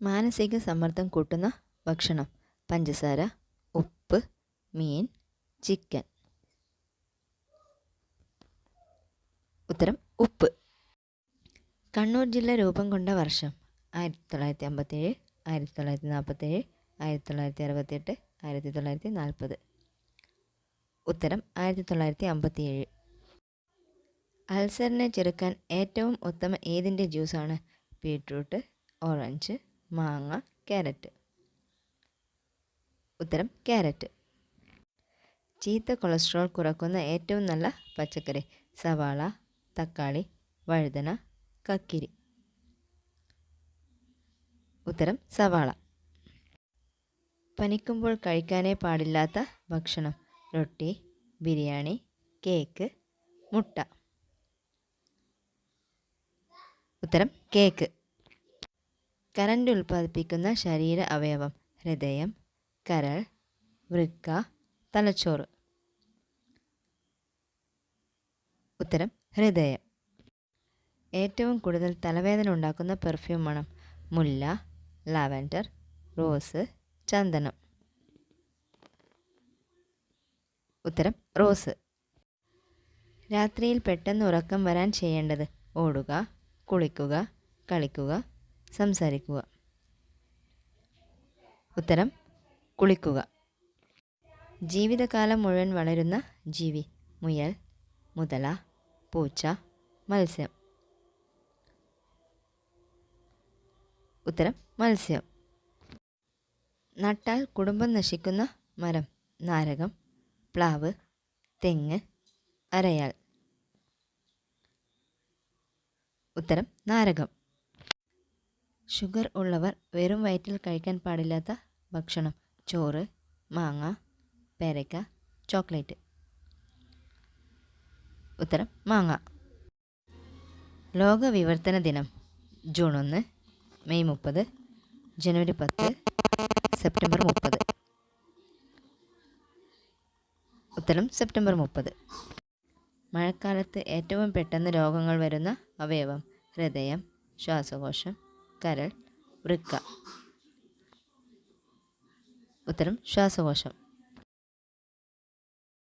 മാനസിക സമ്മർദ്ദം കൂട്ടുന്ന ഭക്ഷണം. പഞ്ചസാര ഉപ്പ് മീൻ ചിക്കൻ. ഉത്തരം ഉപ്പ്. കണ്ണൂർ ജില്ല രൂപം കൊണ്ട വർഷം. ആയിരത്തി തൊള്ളായിരത്തി അമ്പത്തേഴ് ആയിരത്തി തൊള്ളായിരത്തി നാൽപ്പത്തേഴ് ആയിരത്തി തൊള്ളായിരത്തി അറുപത്തെട്ട് ആയിരത്തി തൊള്ളായിരത്തി നാൽപ്പത് ഉത്തരം ആയിരത്തി തൊള്ളായിരത്തി അമ്പത്തിയേഴ് അൾസറിനെ ചെറുക്കാൻ ഏറ്റവും ഉത്തമ ഏതിന്റെ ജ്യൂസാണ്? ബീട്രൂട്ട് ഓറഞ്ച് മാങ്ങ ക്യാരറ്റ്. ഉത്തരം ക്യാരറ്റ്. ചീത്ത കൊളസ്ട്രോൾ കുറക്കുന്ന ഏറ്റവും നല്ല പച്ചക്കറി സവാള തക്കാളി വഴുതന കക്കിരി. ഉത്തരം സവാള. പനിക്കുമ്പോൾ കഴിക്കാനേ പാടില്ലാത്ത ഭക്ഷണം റൊട്ടി ബിരിയാണി കേക്ക് മുട്ട. ഉത്തരം കേക്ക്. കറണ്ട് ഉൽപ്പാദിപ്പിക്കുന്ന ശരീര അവയവം ഹൃദയം കരൾ വൃക്ക തലച്ചോറ്. ഉത്തരം ഹൃദയം. ഏറ്റവും കൂടുതൽ തലവേദന ഉണ്ടാക്കുന്ന പെർഫ്യൂം മണം മുല്ല ലാവൻഡർ റോസ് ചന്ദനം. ഉത്തരം റോസ്. രാത്രിയിൽ പെട്ടെന്ന് ഉറക്കം വരാൻ ചെയ്യേണ്ടത് ഓടുക കുളിക്കുക കളിക്കുക സംസാരിക്കുക. ഉത്തരം കുളിക്കുക. ജീവിതകാലം മുഴുവൻ വളരുന്ന ജീവി മുയൽ മുതല പൂച്ച മത്സ്യം. ഉത്തരം മത്സ്യം. നട്ടാൽ കുടുംബം നശിക്കുന്ന മരം നാരകം പ്ലാവ് തെങ്ങ് അരയാൽ. ഉത്തരം നാരകം. ഷുഗർ ഉള്ളവർ വെറും വയറ്റിൽ കഴിക്കാൻ പാടില്ലാത്ത ഭക്ഷണം. ചോറ് മാങ്ങ പേരക്ക ചോക്ലേറ്റ്. ഉത്തരം മാങ്ങ. ലോക വിവർത്തന ദിനം ജൂൺ ഒന്ന് മെയ് മുപ്പത് ജനുവരി പത്ത് സെപ്റ്റംബർ മുപ്പത്. ഉത്തരം സെപ്റ്റംബർ മുപ്പത്. മഴക്കാലത്ത് ഏറ്റവും പെട്ടെന്ന് രോഗങ്ങൾ വരുന്ന അവയവം ഹൃദയം ശ്വാസകോശം കരൾ വൃക്ക. ഉത്തരം ശ്വാസകോശം.